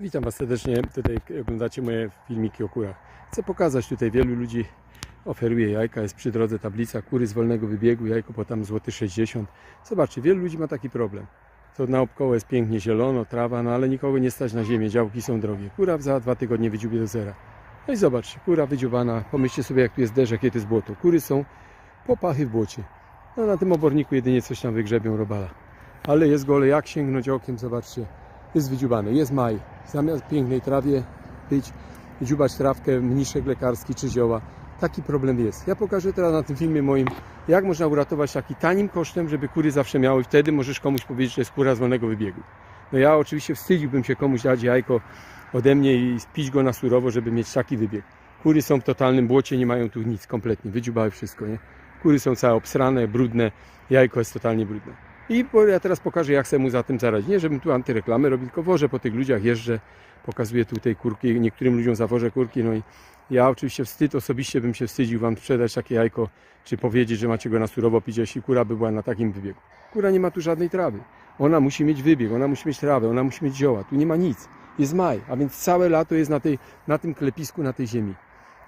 Witam Was serdecznie. Tutaj oglądacie moje filmiki o kurach. Chcę pokazać tutaj wielu ludzi oferuje jajka, jest przy drodze tablica kury z wolnego wybiegu, jajko po tam złoty 60. Zobaczcie, wielu ludzi ma taki problem. To naokoło jest pięknie zielono, trawa, no ale nikogo nie stać na ziemię, działki są drogie. Kura za dwa tygodnie wydziubie do zera. No i zobaczcie, kura wydziubana, pomyślcie sobie jak tu jest deszcz, jakie to jest błoto. Kury są popachy w błocie. No na tym oborniku jedynie coś tam wygrzebią robala. Ale jest gole, jak sięgnąć okiem, zobaczcie. Jest wydziubany, jest maj. Zamiast pięknej trawie być, dziubać trawkę, mniszek lekarski czy zioła. Taki problem jest. Ja pokażę teraz na tym filmie moim, jak można uratować taki tanim kosztem, żeby kury zawsze miały. Wtedy możesz komuś powiedzieć, że jest kura z wolnego wybiegu. No ja oczywiście wstydziłbym się komuś dać jajko ode mnie i spić go na surowo, żeby mieć taki wybieg. Kury są w totalnym błocie, nie mają tu nic kompletnie. Wydziubały wszystko, nie? Kury są całe obsrane, brudne, jajko jest totalnie brudne. I po- ja teraz pokażę, jak sobie mu za tym zaradzić. Nie, żebym tu antyreklamy robił, tylko wożę po tych ludziach, jeżdżę, pokazuję tutaj kurki, niektórym ludziom zawożę kurki, no i ja oczywiście wstyd, osobiście bym się wstydził Wam sprzedać takie jajko, czy powiedzieć, że macie go na surowo pić, jeśli kura by była na takim wybiegu. Kura nie ma tu żadnej trawy. Ona musi mieć wybieg, ona musi mieć trawę, ona musi mieć zioła. Tu nie ma nic. Jest maj, a więc całe lato jest na, tej, na tym klepisku, na tej ziemi.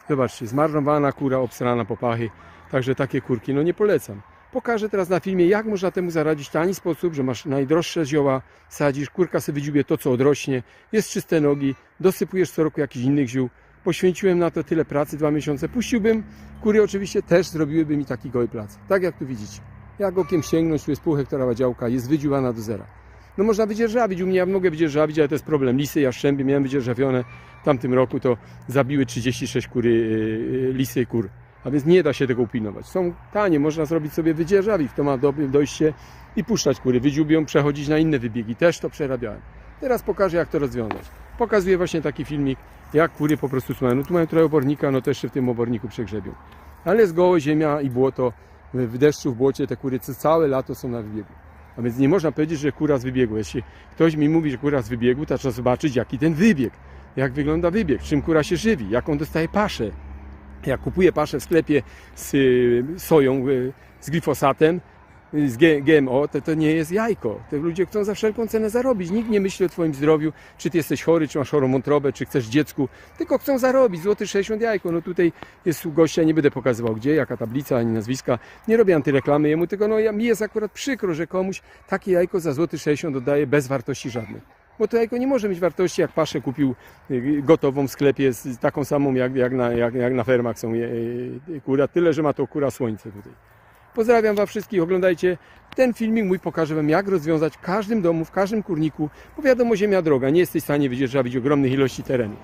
Zobaczcie, zmarnowana kura, obsrana popachy. Także takie kurki, no nie polecam. Pokażę teraz na filmie, jak można temu zaradzić w tani sposób, że masz najdroższe zioła, sadzisz, kurka sobie wydziubie to, co odrośnie, jest czyste nogi, dosypujesz co roku jakichś innych ziół. Poświęciłem na to tyle pracy, dwa miesiące. Puściłbym, kury oczywiście też zrobiłyby mi taki goły plac. Tak jak tu widzicie. Jak okiem sięgnąć, tu jest pół hektorowa działka, jest wydziubana do zera. No można wydzierżawić, u mnie ja mogę wydzierżawić, ale to jest problem. Lisy, jaszczębie miałem wydzierżawione w tamtym roku, to zabiły 36 kury, yy, lisy kur. A więc nie da się tego upilnować. Są tanie, można zrobić sobie wydzierżawić, kto ma do, dojście i puszczać kury. Wydziubią, przechodzić na inne wybiegi. Też to przerabiałem. Teraz pokażę, jak to rozwiązać. Pokazuję właśnie taki filmik, jak kury po prostu słuchają. No tu mają trochę obornika, no też się w tym oborniku przegrzebią. Ale jest gołe ziemia i błoto. W deszczu, w błocie te kury całe lato są na wybiegu. A więc nie można powiedzieć, że kura z wybiegu. Jeśli ktoś mi mówi, że kura z wybiegu, to trzeba zobaczyć, jaki ten wybieg. Jak wygląda wybieg, czym kura się żywi, jaką dostaje paszę. Jak kupuję paszę w sklepie z y, soją, y, z glifosatem, y, z GMO, to to nie jest jajko. Te ludzie chcą za wszelką cenę zarobić. Nikt nie myśli o Twoim zdrowiu, czy Ty jesteś chory, czy masz chorą wątrobę, czy chcesz dziecku, tylko chcą zarobić. Złoty 60 jajko. No tutaj jest gościa, nie będę pokazywał gdzie, jaka tablica, ani nazwiska. Nie robię antyreklamy jemu, tylko no, ja, mi jest akurat przykro, że komuś takie jajko za złoty 60 oddaje bez wartości żadnej. Bo to jajko nie może mieć wartości, jak paszę kupił y, gotową w sklepie, z, taką samą jak, jak, na, jak, jak na fermach są je- y, kura, tyle, że ma to kura słońce tutaj. Pozdrawiam Was wszystkich, oglądajcie ten filmik mój, pokażę Wam jak rozwiązać w każdym domu, w każdym kurniku, bo wiadomo ziemia droga, nie jesteś w stanie wydzierżawić ogromnych ilości terenu.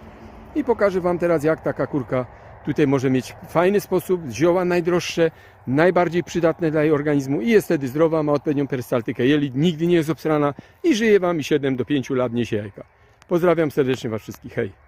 I pokażę Wam teraz jak taka kurka tutaj może mieć fajny sposób, zioła najdroższe, najbardziej przydatne dla jej organizmu i jest wtedy zdrowa, ma odpowiednią perystaltykę jelit, nigdy nie jest obsrana i żyje Wam i 7 do 5 lat niesie jajka. Pozdrawiam serdecznie Was wszystkich, hej!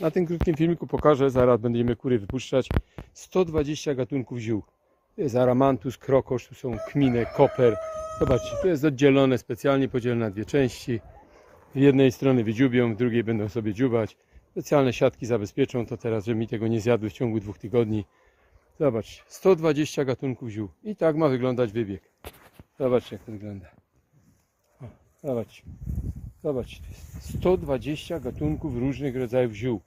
Na tym krótkim filmiku pokażę, zaraz będziemy kury wypuszczać, 120 gatunków ziół. To jest aramantus, krokosz, tu są kminy, koper. Zobaczcie, to jest oddzielone, specjalnie podzielone na dwie części. W jednej strony wydziubią, w drugiej będą sobie dziubać. Specjalne siatki zabezpieczą to teraz, żeby mi tego nie zjadły w ciągu dwóch tygodni. Zobaczcie, 120 gatunków ziół. I tak ma wyglądać wybieg. Zobaczcie, jak to wygląda. O, zobaczcie. Zobaczcie, to jest 120 gatunków różnych rodzajów ziół.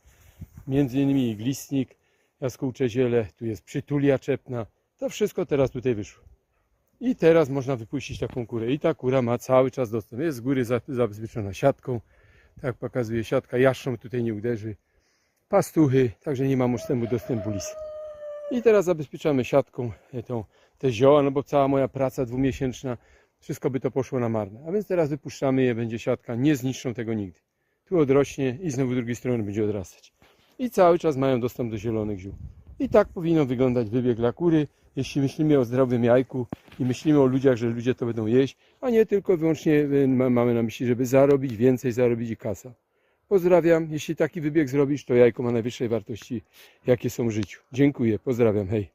Między innymi iglistnik, jaskółcze ziele, tu jest przytulia czepna. To wszystko teraz tutaj wyszło. I teraz można wypuścić taką kurę. I ta kura ma cały czas dostęp. Jest z góry za- zabezpieczona siatką. Tak pokazuje siatka, jaszczą tutaj nie uderzy. Pastuchy, także nie ma możliwego dostępu lis. I teraz zabezpieczamy siatką tą, te zioła, no bo cała moja praca dwumiesięczna, wszystko by to poszło na marne. A więc teraz wypuszczamy je, będzie siatka, nie zniszczą tego nigdy. Tu odrośnie i znowu drugiej strony będzie odrastać. I cały czas mają dostęp do zielonych ziół. I tak powinno wyglądać wybieg dla kury jeśli myślimy o zdrowym jajku i myślimy o ludziach, że ludzie to będą jeść, a nie tylko wyłącznie y, ma- mamy na myśli, żeby zarobić więcej, zarobić i kasa. Pozdrawiam. Jeśli taki wybieg zrobisz, to jajko ma najwyższej wartości, jakie są w życiu. Dziękuję. Pozdrawiam. Hej.